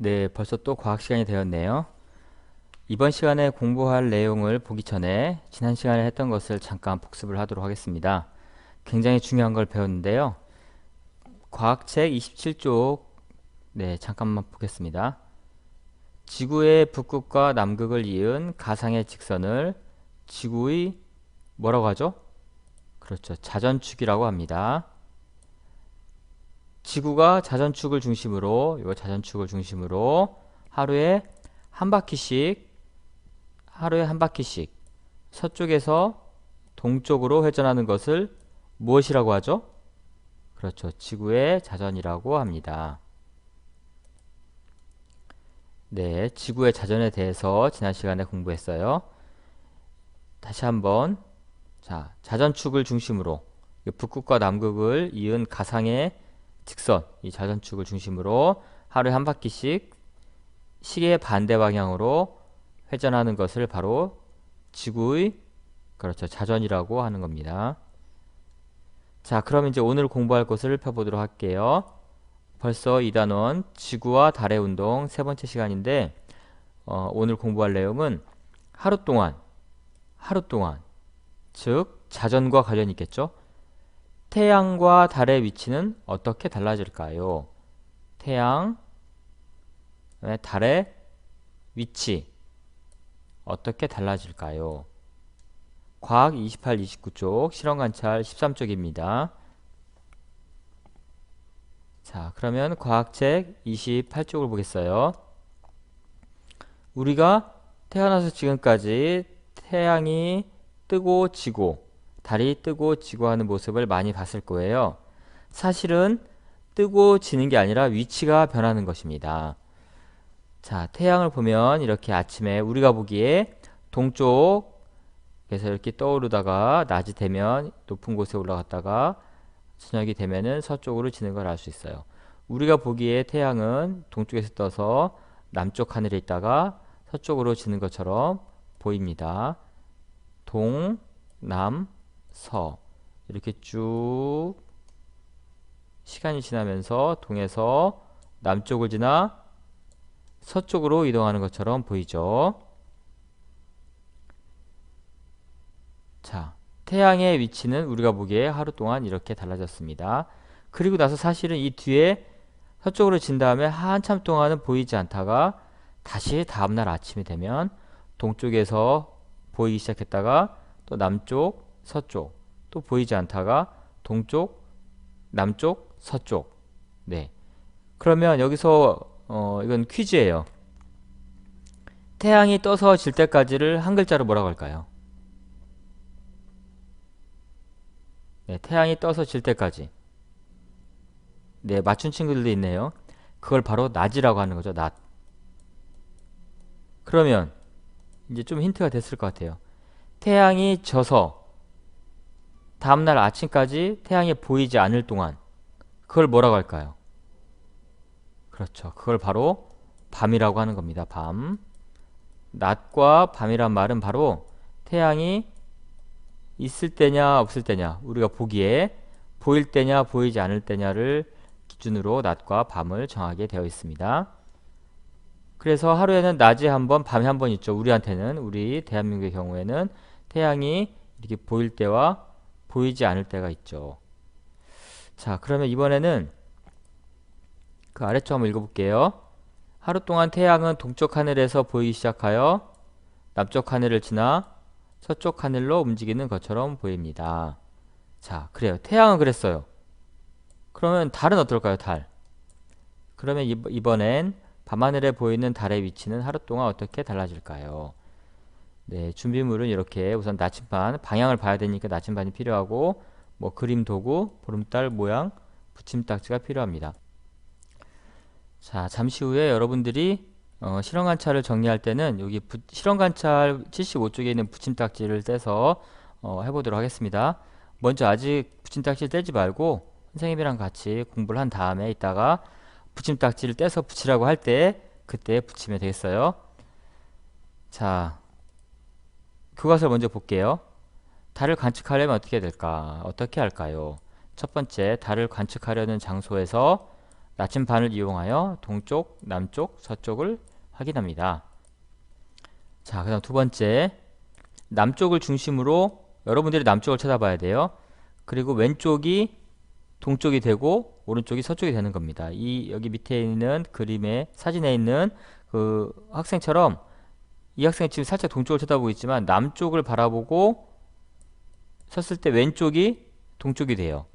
네, 벌써 또 과학 시간이 되었네요. 이번 시간에 공부할 내용을 보기 전에 지난 시간에 했던 것을 잠깐 복습을 하도록 하겠습니다. 굉장히 중요한 걸 배웠는데요. 과학책 27쪽, 네, 잠깐만 보겠습니다. 지구의 북극과 남극을 이은 가상의 직선을 지구의 뭐라고 하죠? 그렇죠. 자전축이라고 합니다. 지구가 자전축을 중심으로 요 자전축을 중심으로 하루에 한 바퀴씩 하루에 한 바퀴씩 서쪽에서 동쪽으로 회전하는 것을 무엇이라고 하죠? 그렇죠. 지구의 자전이라고 합니다. 네, 지구의 자전에 대해서 지난 시간에 공부했어요. 다시 한번 자, 자전축을 중심으로 북극과 남극을 이은 가상의 직선, 이 자전축을 중심으로 하루에 한 바퀴씩 시계 반대 방향으로 회전하는 것을 바로 지구의 그렇죠. 자전이라고 하는 겁니다. 자, 그럼 이제 오늘 공부할 것을 펴보도록 할게요. 벌써 이 단원 지구와 달의 운동 세 번째 시간인데 어, 오늘 공부할 내용은 하루 동안 하루 동안 즉 자전과 관련이 있겠죠. 태양과 달의 위치는 어떻게 달라질까요? 태양, 달의 위치 어떻게 달라질까요? 과학 28, 29쪽, 실험 관찰 13쪽입니다. 자, 그러면 과학책 28쪽을 보겠어요. 우리가 태어나서 지금까지 태양이 뜨고 지고 달이 뜨고 지고 하는 모습을 많이 봤을 거예요. 사실은 뜨고 지는 게 아니라 위치가 변하는 것입니다. 자, 태양을 보면 이렇게 아침에 우리가 보기에 동쪽에서 이렇게 떠오르다가 낮이 되면 높은 곳에 올라갔다가 저녁이 되면은 서쪽으로 지는 걸 알 수 있어요. 우리가 보기에 태양은 동쪽에서 떠서 남쪽 하늘에 있다가 서쪽으로 지는 것처럼 보입니다. 동, 남, 서 이렇게 쭉 시간이 지나면서 동에서 남쪽을 지나 서쪽으로 이동하는 것처럼 보이죠. 자, 태양의 위치는 우리가 보기에 하루 동안 이렇게 달라졌습니다. 그리고 나서 사실은 이 뒤에 서쪽으로 진 다음에 한참 동안은 보이지 않다가 다시 다음날 아침이 되면 동쪽에서 보이기 시작했다가 또 남쪽, 서쪽 또 보이지 않다가 동쪽, 남쪽, 서쪽 네 그러면 여기서 어, 이건 퀴즈예요. 태양이 떠서 질 때까지를 한 글자로 뭐라고 할까요? 네, 태양이 떠서 질 때까지. 네, 맞춘 친구들도 있네요. 그걸 바로 낮이라고 하는 거죠, 낮. 그러면 이제 좀 힌트가 됐을 것 같아요. 태양이 져서 다음날 아침까지 태양이 보이지 않을 동안 그걸 뭐라고 할까요? 그렇죠. 그걸 바로 밤이라고 하는 겁니다. 밤. 낮과 밤이란 말은 바로 태양이 있을 때냐 없을 때냐 우리가 보기에 보일 때냐 보이지 않을 때냐를 기준으로 낮과 밤을 정하게 되어 있습니다. 그래서 하루에는 낮에 한 번, 밤에 한 번 있죠. 우리한테는 우리 대한민국의 경우에는 태양이 이렇게 보일 때와 보이지 않을 때가 있죠. 자, 그러면 이번에는 그 아래쪽 한번 읽어볼게요. 하루 동안 태양은 동쪽 하늘에서 보이기 시작하여 남쪽 하늘을 지나 서쪽 하늘로 움직이는 것처럼 보입니다. 자, 그래요. 태양은 그랬어요. 그러면 달은 어떨까요, 달? 그러면 이번엔 밤하늘에 보이는 달의 위치는 하루 동안 어떻게 달라질까요? 네, 준비물은 이렇게 우선 나침반, 방향을 봐야 되니까 나침반이 필요하고 뭐 그림 도구, 보름달 모양, 붙임딱지가 필요합니다. 자, 잠시 후에 여러분들이 어, 실험관찰을 정리할 때는 여기 부, 실험관찰 75쪽에 있는 붙임딱지를 떼서 어, 해보도록 하겠습니다. 먼저 아직 붙임딱지를 떼지 말고 선생님이랑 같이 공부를 한 다음에 이따가 붙임딱지를 떼서 붙이라고 할 때 그때 붙이면 되겠어요. 자, 그것을 먼저 볼게요. 달을 관측하려면 어떻게 될까? 어떻게 할까요? 첫 번째, 달을 관측하려는 장소에서 나침반을 이용하여 동쪽, 남쪽, 서쪽을 확인합니다. 자, 그 다음 두 번째. 남쪽을 중심으로 여러분들이 남쪽을 쳐다봐야 돼요. 그리고 왼쪽이 동쪽이 되고 오른쪽이 서쪽이 되는 겁니다. 이 여기 밑에 있는 그림에 사진에 있는 그 학생처럼 이 학생이 지금 살짝 동쪽을 쳐다보고 있지만 남쪽을 바라보고 섰을 때 왼쪽이 동쪽이 돼요.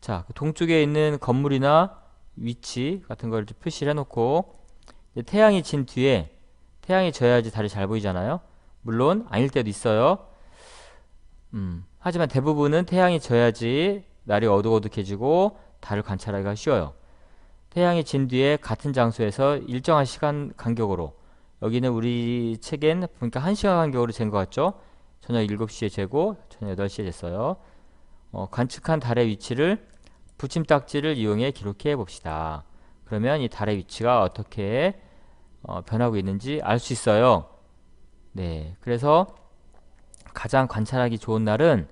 자, 그 동쪽에 있는 건물이나 위치 같은 걸 표시를 해놓고 태양이 진 뒤에 태양이 져야지 달이 잘 보이잖아요. 물론 아닐 때도 있어요. 음, 하지만 대부분은 태양이 져야지 날이 어둑어둑해지고 달을 관찰하기가 쉬워요. 태양이 진 뒤에 같은 장소에서 일정한 시간 간격으로 여기는 우리 책엔 보니까 1시간 간격으로 잰 것 같죠? 저녁 7시에 재고 저녁 8시에 쟀어요. 어, 관측한 달의 위치를 붙임딱지를 이용해 기록해 봅시다. 그러면 이 달의 위치가 어떻게 어, 변하고 있는지 알 수 있어요. 네, 그래서 가장 관찰하기 좋은 날은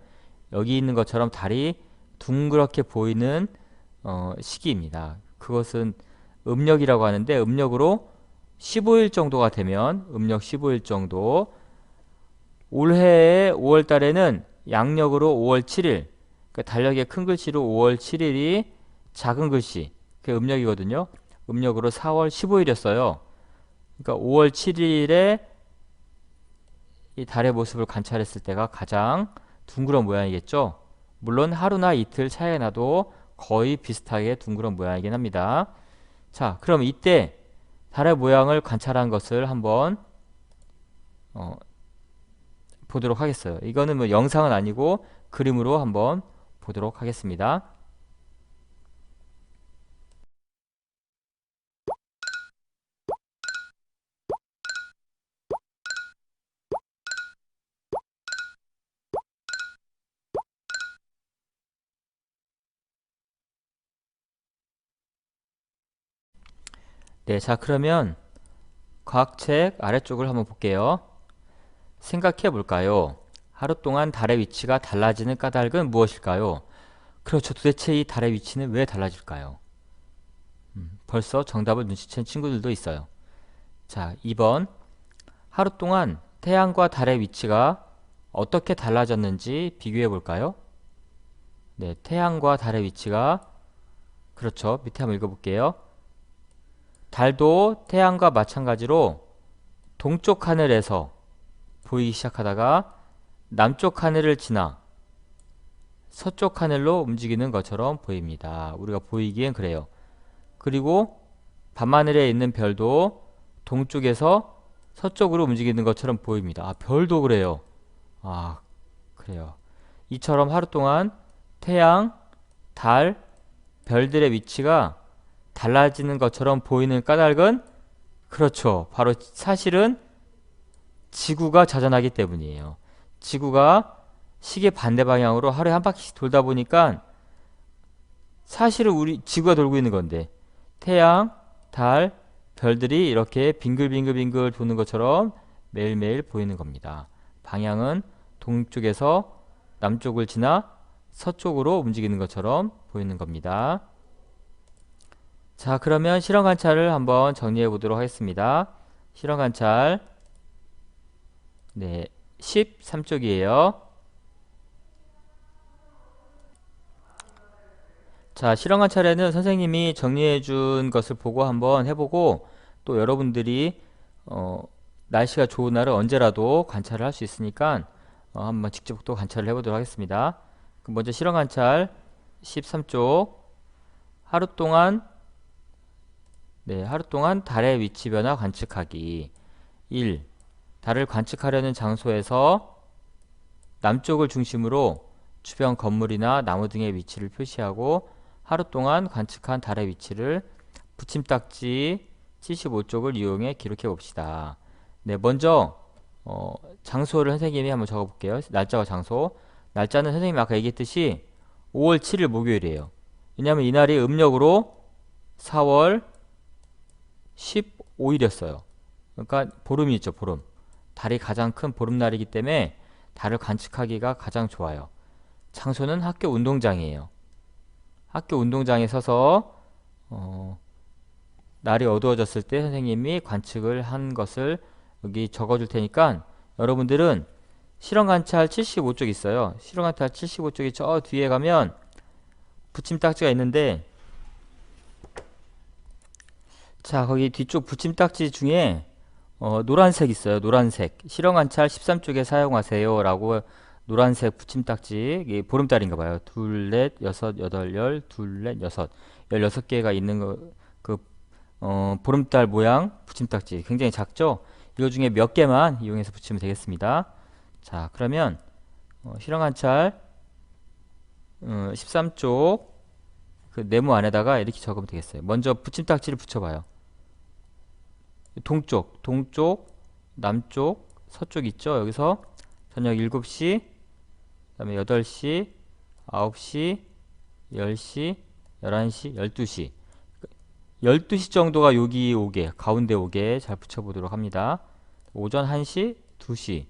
여기 있는 것처럼 달이 둥그렇게 보이는 어, 시기입니다. 그것은 음력이라고 하는데 음력으로 15일 정도가 되면 음력 15일 정도 올해의 5월 달에는 양력으로 5월 7일 그 달력의 큰 글씨로 5월 7일이 작은 글씨 그 음력이거든요. 음력으로 4월 15일이었어요. 그러니까 5월 7일에 이 달의 모습을 관찰했을 때가 가장 둥그런 모양이겠죠. 물론 하루나 이틀 차이가 나도 거의 비슷하게 둥그런 모양이긴 합니다. 자, 그럼 이때 달의 모양을 관찰한 것을 한번 어, 보도록 하겠어요. 이거는 뭐 영상은 아니고 그림으로 한번 보도록 하겠습니다. 네, 자 그러면 과학책 아래쪽을 한번 볼게요. 생각해 볼까요? 하루 동안 달의 위치가 달라지는 까닭은 무엇일까요? 그렇죠. 도대체 이 달의 위치는 왜 달라질까요? 음, 벌써 정답을 눈치챈 친구들도 있어요. 자, 2번. 하루 동안 태양과 달의 위치가 어떻게 달라졌는지 비교해 볼까요? 네, 태양과 달의 위치가 그렇죠. 밑에 한번 읽어볼게요. 달도 태양과 마찬가지로 동쪽 하늘에서 보이기 시작하다가 남쪽 하늘을 지나 서쪽 하늘로 움직이는 것처럼 보입니다. 우리가 보이기엔 그래요. 그리고 밤하늘에 있는 별도 동쪽에서 서쪽으로 움직이는 것처럼 보입니다. 아, 별도 그래요. 아, 그래요. 이처럼 하루 동안 태양, 달, 별들의 위치가 달라지는 것처럼 보이는 까닭은 그렇죠. 바로 사실은 지구가 자전하기 때문이에요. 지구가 시계 반대 방향으로 하루에 한 바퀴씩 돌다 보니까 사실은 우리 지구가 돌고 있는 건데 태양, 달, 별들이 이렇게 빙글빙글빙글 도는 것처럼 매일매일 보이는 겁니다. 방향은 동쪽에서 남쪽을 지나 서쪽으로 움직이는 것처럼 보이는 겁니다. 자, 그러면 실험 관찰을 한번 정리해 보도록 하겠습니다. 실험 관찰. 네, 13쪽이에요. 자, 실험 관찰에는 선생님이 정리해 준 것을 보고 한번 해보고 또 여러분들이 어, 날씨가 좋은 날은 언제라도 관찰을 할 수 있으니까 어, 한번 직접 또 관찰을 해보도록 하겠습니다. 먼저 실험 관찰 13쪽 하루 동안 네, 하루 동안 달의 위치 변화 관측하기 1. 달을 관측하려는 장소에서 남쪽을 중심으로 주변 건물이나 나무 등의 위치를 표시하고 하루 동안 관측한 달의 위치를 붙임딱지 75쪽을 이용해 기록해 봅시다. 네, 먼저 어, 장소를 선생님이 한번 적어 볼게요. 날짜와 장소. 날짜는 선생님이 아까 얘기했듯이 5월 7일 목요일이에요. 왜냐하면 이날이 음력으로 4월 15일이었어요. 그러니까 보름이 있죠, 보름. 달이 가장 큰 보름날이기 때문에 달을 관측하기가 가장 좋아요. 장소는 학교 운동장이에요. 학교 운동장에 서서 어, 날이 어두워졌을 때 선생님이 관측을 한 것을 여기 적어줄 테니까 여러분들은 실험 관찰 75쪽 있어요. 실험 관찰 75쪽이 저 뒤에 가면 붙임딱지가 있는데 자 거기 뒤쪽 붙임딱지 중에 어, 노란색 있어요. 노란색 실험 관찰 13쪽에 사용하세요 라고 노란색 붙임딱지 보름달인가 봐요. 둘, 넷, 여섯, 여덟, 열, 둘, 넷, 여섯 열여섯 개가 있는 거, 그 어, 보름달 모양 붙임딱지 굉장히 작죠? 이거 중에 몇 개만 이용해서 붙이면 되겠습니다. 자, 그러면 어, 실험 관찰 어, 13쪽 그 네모 안에다가 이렇게 적으면 되겠어요. 먼저 붙임딱지를 붙여봐요. 동쪽, 동쪽, 남쪽, 서쪽 있죠? 여기서 저녁 7시, 그 다음에 8시, 9시, 10시, 11시, 12시 12시 정도가 여기 오게 가운데 오게 잘 붙여보도록 합니다 오전 1시 2시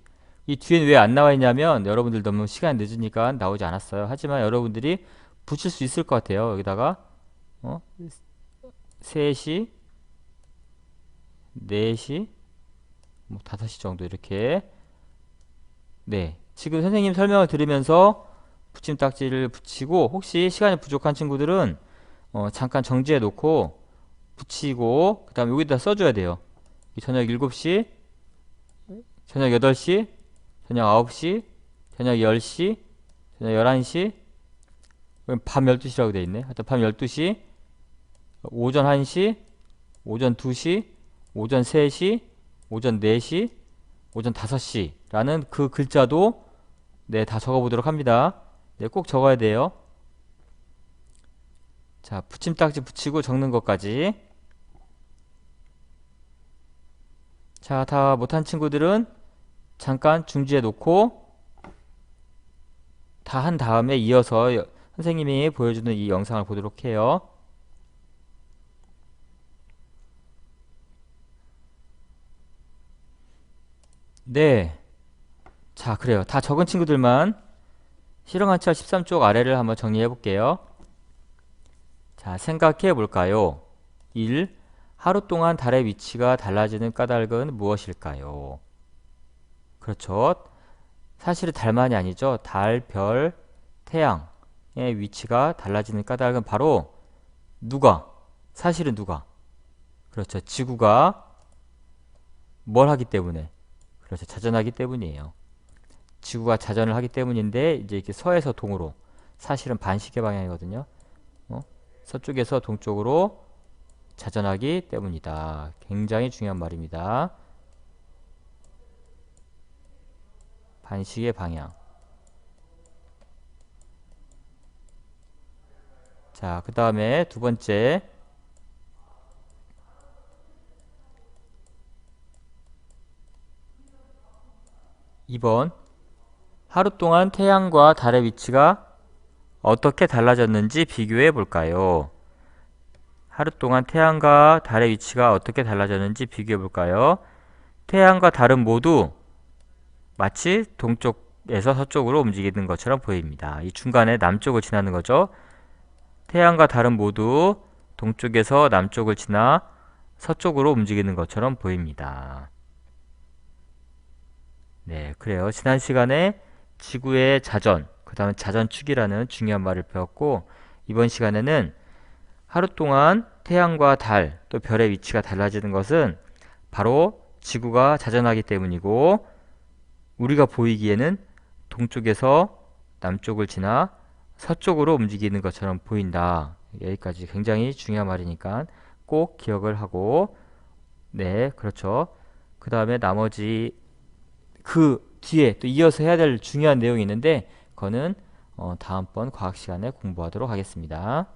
이 뒤엔 왜 안 나와 있냐면 여러분들 너무 시간 늦으니까 나오지 않았어요 하지만 여러분들이 붙일 수 있을 것 같아요. 여기다가 어? 3시 4시 뭐 5시 정도 이렇게. 네. 지금 선생님 설명을 들으면서 붙임딱지를 붙이고 혹시 시간이 부족한 친구들은 어, 잠깐 정지해 놓고 붙이고 그 다음에 여기다 써줘야 돼요. 저녁 7시 저녁 8시 저녁 9시 저녁 10시 저녁 11시 밤 12시라고 돼 있네 하여튼 밤 12시 오전 1시 오전 2시 오전 3시 오전 4시 오전 5시 라는 그 글자도 네 다 적어 보도록 합니다 네, 꼭 적어야 돼요. 자, 붙임딱지 붙이고 적는 것까지. 자, 다 못한 친구들은 잠깐 중지해 놓고 다 한 다음에 이어서 여- 선생님이 보여주는 이 영상을 보도록 해요. 네. 자, 그래요. 다 적은 친구들만 실험 관찰 13쪽 아래를 한번 정리해 볼게요. 자, 생각해 볼까요? 1. 하루 동안 달의 위치가 달라지는 까닭은 무엇일까요? 그렇죠. 사실은 달만이 아니죠. 달, 별, 태양의 위치가 달라지는 까닭은 바로 누가? 사실은 누가? 그렇죠. 지구가 뭘 하기 때문에? 그렇죠. 자전하기 때문이에요. 지구가 자전을 하기 때문인데 이제 이렇게 서에서 동으로 사실은 반시계 방향이거든요. 어? 서쪽에서 동쪽으로 자전하기 때문이다. 굉장히 중요한 말입니다. 반시계 방향. 자, 그 다음에 두 번째. 이번 하루 동안 태양과 달의 위치가 어떻게 달라졌는지 비교해 볼까요? 하루 동안 태양과 달의 위치가 어떻게 달라졌는지 비교해 볼까요? 태양과 달은 모두 마치 동쪽에서 서쪽으로 움직이는 것처럼 보입니다. 이 중간에 남쪽을 지나는 거죠. 태양과 달은 모두 동쪽에서 남쪽을 지나 서쪽으로 움직이는 것처럼 보입니다. 네, 그래요. 지난 시간에 지구의 자전, 그 다음에 자전축이라는 중요한 말을 배웠고 이번 시간에는 하루 동안 태양과 달, 또 별의 위치가 달라지는 것은 바로 지구가 자전하기 때문이고 우리가 보이기에는 동쪽에서 남쪽을 지나 서쪽으로 움직이는 것처럼 보인다. 여기까지 굉장히 중요한 말이니까 꼭 기억을 하고 네, 그렇죠. 그 다음에 나머지 그 뒤에 또 이어서 해야 될 중요한 내용이 있는데 그거는 어, 다음번 과학 시간에 공부하도록 하겠습니다.